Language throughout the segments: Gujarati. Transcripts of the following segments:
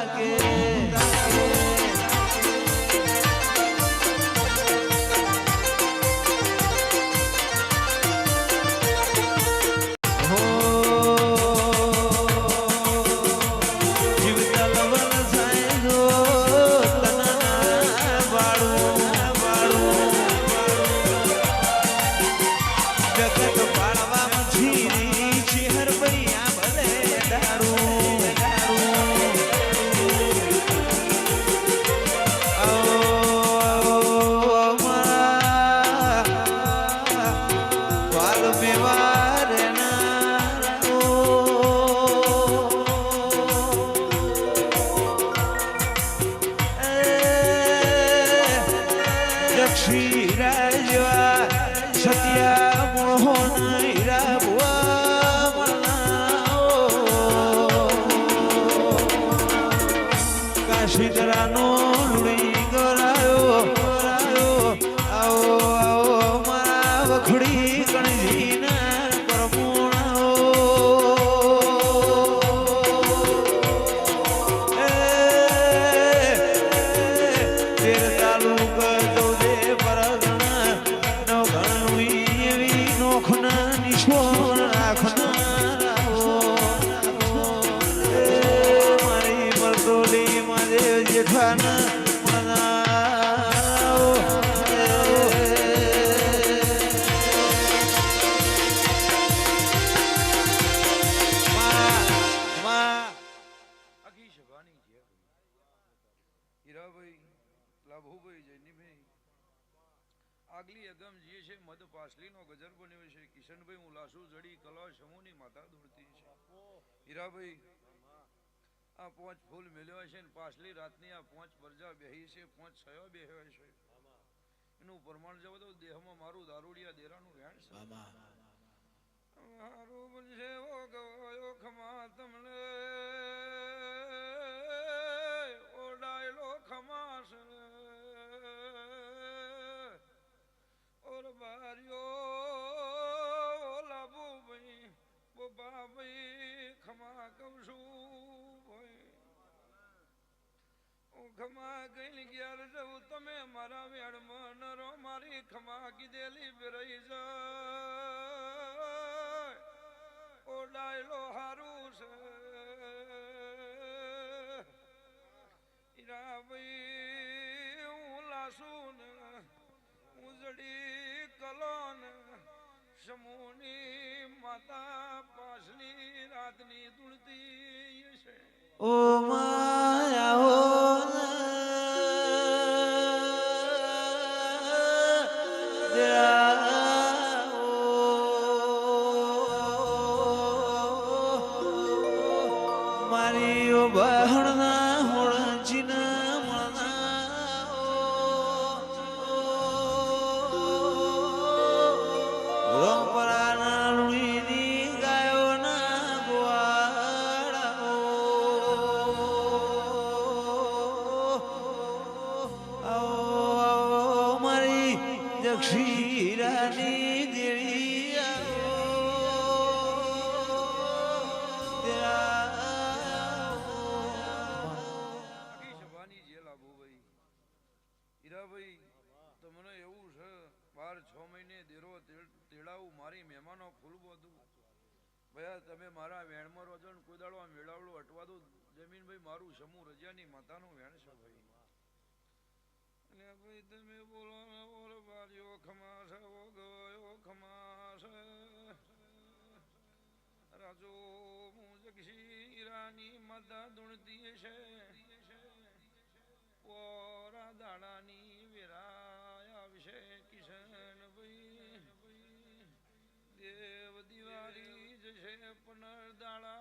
લાગે. કાશીદરાનો લુણી. આગલી અગમ જે છે મધ પાસલીનો ગજર બન્યો છે. કિશનભાઈ હું લાસુ જડી કલા સમૂહની માતા દોડતી છે. હીરાભાઈ આ પાંચ ફૂલ મેલ્યો છે ને પાછલી રાતની આ પાંચ પરજા બેહી છે પાંચ છયો બેહ્યો છે. એનું પ્રમાણ જવા તો દેહમાં મારું દારૂડિયા દેરાનું રહેણ છે. મારું બનશે ઓ ગયો ખમા તમને. બાર્યો લાભુ ભાઈ બોબા ભાઈ, ખમા ભાઈ. હું ખમા કઈ ગયા જવું તમે મારા વેડમાં નરો, મારી ખમા કીધેલી બિરઈ જાય. ઓ ડાયલો હારું છે. હીરાભાઈ હું લાસુ ને ઉજડી કલોન સમૂહની માતા પાછલી રાતની દુળતી છે. ઓ માયા જક્ષીરાની દેવી તમને એવું છે, બાર છ મહિને દેરો તેડ- તેડાવું, મારી મહેમાનો ખુલવું હતું ભયા તમે મારા વેણમાં રોજો કોઈ દાડો મેળાવડું અટવા દો જમીનભાઈ, મારું સમૂહ રજાની માતાનું વેણ છે ભાઈ. અને ભાઈ તમે બોલો ને બોલો બારીઓ ખમાશે ઓ ગયો ખમાશે. રાજો હું જગશી હીરાની માતા દુણતી છે. પોરા દાડાની વેરાયા વિશે કિશનભાઈ. દેવ દિવાળી જશે પુનર દાડા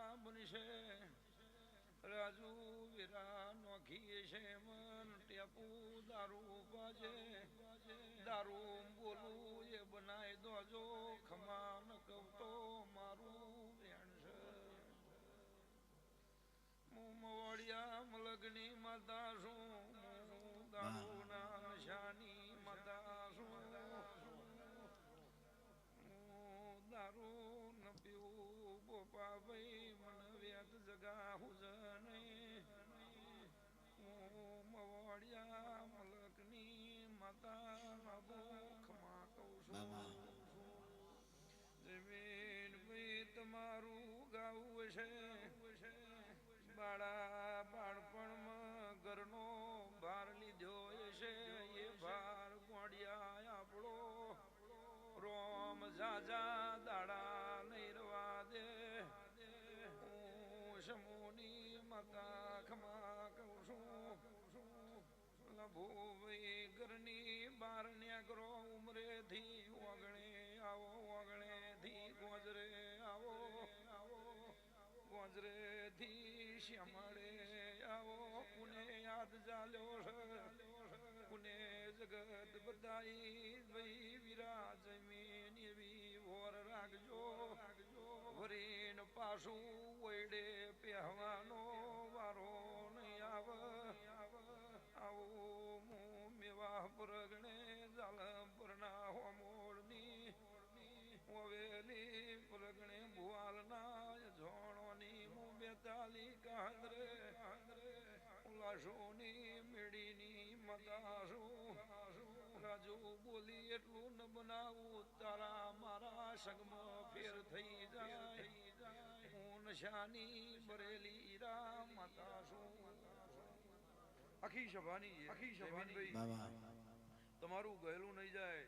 રાજુ વિરા નોખી છે મન ટેપુ દારૂ બાજે દારૂ બોલું એ બનાય દોજો ખમા ન મારું વેણ છે. હું મલગની માતા શું હું દારૂના નશાની માતા છું. દારૂ ન પીવું, બોપા ભાઈ મન વ્યાત જગા મવડિયા મલકની માતા ભૂખમાં કહું છું જમીન ભાઈ ગાવું છે બાળા બાળપણમાં ઘરનો ભાર લીધો છે એ ભાર ગોડિયા આપણો રોમ ઝાઝા છું ઘરની બાર ઘરની ઉમરે ઉમરેથી ઓગણે આવો ઓગણેથી ગોજરે આવો ગોજરેથી શ્યામળે આવો પુને યાદ જાલ્યો પુને જગત બધાઈ ભાઈ વિરાજ મેન એવી વોર રાખજો, વરીન પાછું વૈડે પહેવાનો વારો નહીં આવ. આવો હું મેવા પરગણે જાલમપુરના હોમોળની હવેલી પરગણે ભુવાલના ઝોણોની હું બેતાલી કાંદરે. ઉલાસોની મેળીની મતાસું રાજુ બોલી એટલું ન બનાવું, તારા મારા સંગમાં ફેર થઈ જાય. હું નશાની બરેલી રા મતાસું. આખી સભાની છે, આખી સભાની તમારું ગયેલું નહીં જાય.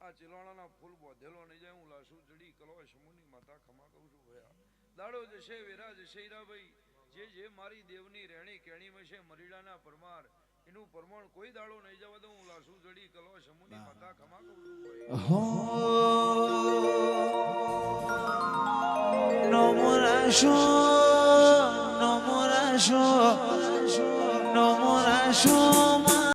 આ ચિલાણાના ફૂલ બોધેલો નહીં જાય. હું લાસુ ચડી કલવા સમૂહની માતા ખમા કહું છું ભયા. દાડો જશે વેરા જશે હીરાભાઈ. જે જે મારી દેવની રહેણી કેણીમાં છે મરીડાના પરમાર. એનું પરમાણ કોઈ દાડો નહીં જવા દઉં. હું લાસુ જડી કલવા સમૂહની માતા ખમા કહું છું નમો રાશો નમરાશો નમરાશો 说